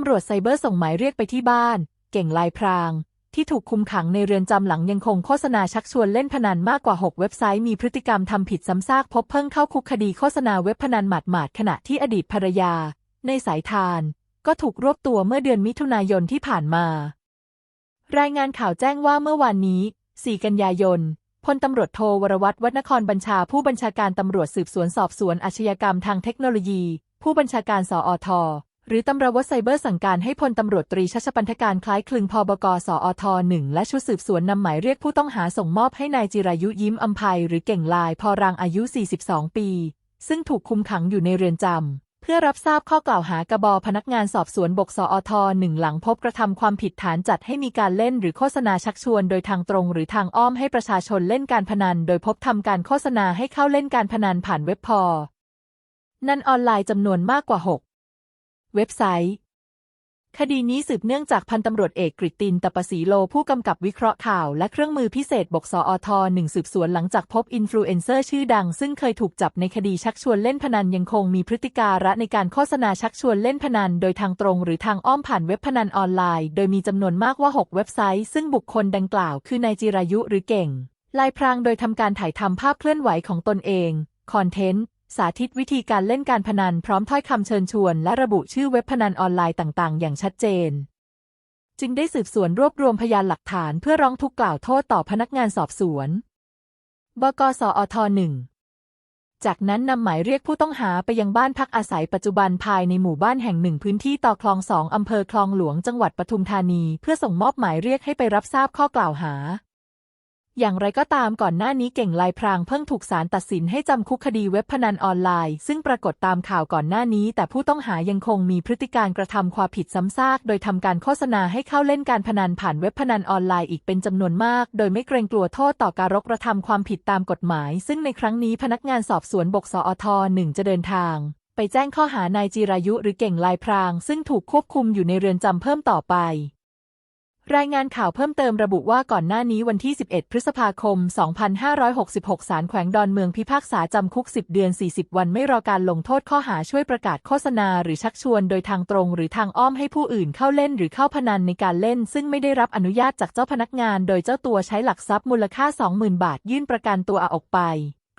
ำรวจไซเบอร์ส่งหมายเรียกไปที่บ้าน เก่งลายพราง ที่ถูกคุมขังในเรือนจำหลังยังคงโฆษณาชักชวนเล่นพนันมากกว่า 6 เว็บไซต์มีพฤติกรรมทำผิดซ้ำซากพบเพิ่งเข้าคุกคดีโฆษณาเว็บพนันหมาดๆขณะที่อดีตภรรยา ในสายทาน ก็ถูกรวบตัวเมื่อเดือนมิถุนายนที่ผ่านมา รายงานข่าวแจ้งว่าเมื่อวานนี้ 4 กันยายนพลตำรวจโทวรวัตรวัฒนครบัญชาผู้บัญชาการตำรวจสืบสวนสอบสวนอาชญากรรมทางเทคโนโลยี ผู้บัญชาการสอท หรือตำรวจไซเบอร์สั่งการให้พลตำรวจตรีชัชปันธการคล้ายคลึงพบกสอทหนึ่งและชุดสืบสวนนำหมายเรียกผู้ต้องหาส่งมอบให้นายจิรายุยิ้มอัมภัยหรือเก่งลายพอรางอายุ 42 ปี ซึ่งถูกคุมขังอยู่ในเรือนจำเพื่อรับทราบข้อกล่าวหากบพนักงานสอบสวนบกสอทหนึ่งหลังพบกระทำความผิดฐานจัดให้มีการเล่นหรือโฆษณาชักชวน โดยทางตรงหรือทางอ้อมให้ประชาชนเล่นการพนัน โดยพบทำการโฆษณาให้เข้าเล่นการพนันผ่านเว็บพอ นันออนไลน์จำนวนมากกว่า 6 เว็บไซต์ คดีนี้สืบเนื่องจากพันตำรวจเอกกฤตินตปศีโลผู้กำกับวิเคราะห์ข่าวและเครื่องมือพิเศษบกสอทหนึ่งสืบสวนหลังจากพบอินฟลูเอนเซอร์ชื่อดัง ซึ่งเคยถูกจับในคดีชักชวนเล่นพนันยังคงมีพฤติการะในการโฆษณาชักชวนเล่นพนัน โดยทางตรงหรือทางอ้อมผ่านเว็บพนันออนไลน์ โดยมีจำนวนมากว่า 6 เว็บไซต์ ซึ่งบุคคลดังกล่าว คือนายจิรายุหรือเก่งลายพรางโดยทำการถ่ายทำภาพเคลื่อนไหวของตนเอง คอนเทนต์ สาธิตวิธีการเล่นการพนันพร้อมถ้อยคำเชิญชวน และระบุชื่อเว็บพนันออนไลน์ต่างๆ อย่างชัดเจน จึงได้สืบสวนรวบรวมพยานหลักฐานเพื่อร้องทุกข์กล่าวโทษต่อพนักงานสอบสวน บกสอทหนึ่งจากนั้นนำหมายเรียกผู้ต้องหาไปยังบ้านพักอาศัยปัจจุบันภายในหมู่บ้านแห่งหนึ่งพื้นที่ต่อคลองสองอำเภอคลองหลวงจังหวัดปทุมธานี เพื่อส่งมอบหมายเรียกให้ไปรับทราบข้อกล่าวหา อย่างไรก็ตามก่อนหน้านี้เก่งลายพรางเพิ่งถูกศาลตัดสินให้จำคุกคดีเว็บพนันออนไลน์ ซึ่งปรากฏตามข่าวก่อนหน้านี้ แต่ผู้ต้องหายังคงมีพฤติการกระทำความผิดซ้ำซาก โดยทำการโฆษณาให้เข้าเล่นการพนันผ่านเว็บพนันออนไลน์อีกเป็นจำนวนมาก โดยไม่เกรงกลัวโทษต่อการกระทำความผิดตามกฎหมาย ซึ่งในครั้งนี้พนักงานสอบสวนบกสอทหนึ่งจะเดินทางไปแจ้งข้อหานายจิรายุหรือเก่งลายพราง ซึ่งถูกควบคุมอยู่ในเรือนจำเพิ่มต่อไป รายงานข่าวเพิ่มเติมระบุว่าก่อนหน้านี้วันที่ 11 พฤษภาคม 2566 ศาลแขวงดอนเมืองพิพากษาจำคุก 10 เดือน 40 วันไม่รอการลงโทษข้อหาช่วยประกาศโฆษณา หรือชักชวนโดยทางตรงหรือทางอ้อมให้ผู้อื่นเข้าเล่นหรือเข้าพนันในการเล่น ซึ่งไม่ได้รับอนุญาตจากเจ้าพนักงาน โดยเจ้าตัวใช้หลักทรัพย์มูลค่า 20,000 บาท ยื่นประกันตัวออกไป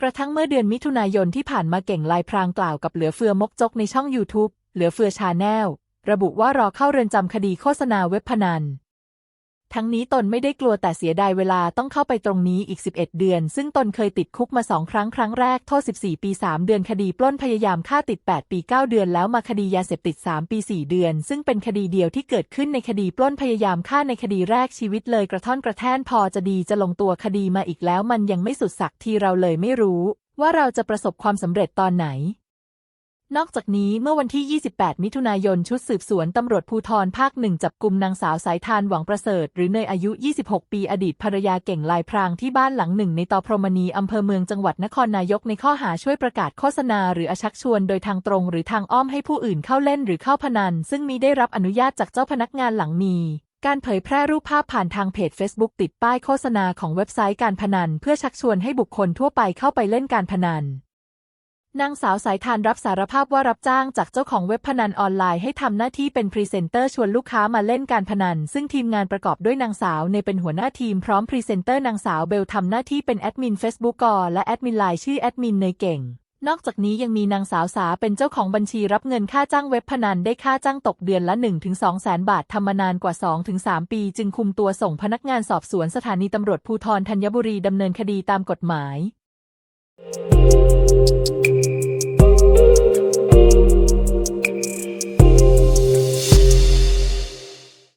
กระทั่งเมื่อเดือนมิถุนายนที่ผ่านมาเก่งลายพรางกล่าวกับเหลือเฟือมกจกในช่อง YouTube เหลือเฟือชาแนลระบุว่ารอเข้าเรือนจำคดีโฆษณาเว็บพนัน ทั้งนี้ตนไม่ได้กลัวแต่เสียดายเวลาต้องเข้าไปตรงนี้อีก 11 เดือน ซึ่งตนเคยติดคุกมาสองครั้งครั้งแรกโทษ 14 ปี 3 เดือนคดีปล้นพยายามฆ่าติด 8 ปี 9 เดือนแล้วมาคดียาเสพติด 3 ปี 4 เดือน ซึ่งเป็นคดีเดียวที่เกิดขึ้นในคดีปล้นพยายามฆ่าในคดีแรกชีวิตเลยกระท่อนกระแท่นพอจะดีจะลงตัวคดีมาอีกแล้วมันยังไม่สุดสักทีเราเลยไม่รู้ ว่าเราจะประสบความสำเร็จตอนไหน นอกจากนี้เมื่อวันที่ 28 มิถุนายน ชุดสืบสวนตำรวจภูธรภาคหนึ่งจับกลุ่มนางสาวสายทานหวังประเสริฐ หรือเนยอายุ 26 ปีอดีตภรรยาเก่งลายพรางที่บ้านหลังหนึ่งในตอพรหมณีอำเภอเมืองจังหวัดนครนายกในข้อหาช่วยประกาศโฆษณา หรืออชักชวนโดยทางตรงหรือทางอ้อมให้ผู้อื่นเข้าเล่นหรือเข้าพนัน ซึ่งมีได้รับอนุญาตจากเจ้าพนักงานหลังมีการเผยแพร่รูปภาพผ่านทางเพจ Facebook ติดป้ายโฆษณาของเว็บไซต์การพนัน เพื่อชักชวนให้บุคคลทั่วไปเข้าไปเล่นการพนัน นางสาวสายทานรับสารภาพว่ารับจ้างจากเจ้าของเว็บพนันออนไลน์ให้ทำหน้าที่เป็นพรีเซนเตอร์ชวนลูกค้ามาเล่นการพนัน ซึ่งทีมงานประกอบด้วยนางสาวในเป็นหัวหน้าทีมพร้อมพรีเซนเตอร์นางสาวเบลทำหน้าที่เป็นแอดมิน Facebook กอและแอดมินไลน์ชื่อแอดมินเนยเก่ง นอกจากนี้ยังมีนางสาวสาเป็นเจ้าของบัญชีรับเงินค่าจ้างเว็บพนันได้ค่าจ้างตกเดือนละ 1-2แสนบาททำมานานกว่า 2-3 ปี จึงคุมตัวส่งพนักงานสอบสวนสถานีตำรวจภูธรธัญบุรีดำเนินคดีตามกฎหมาย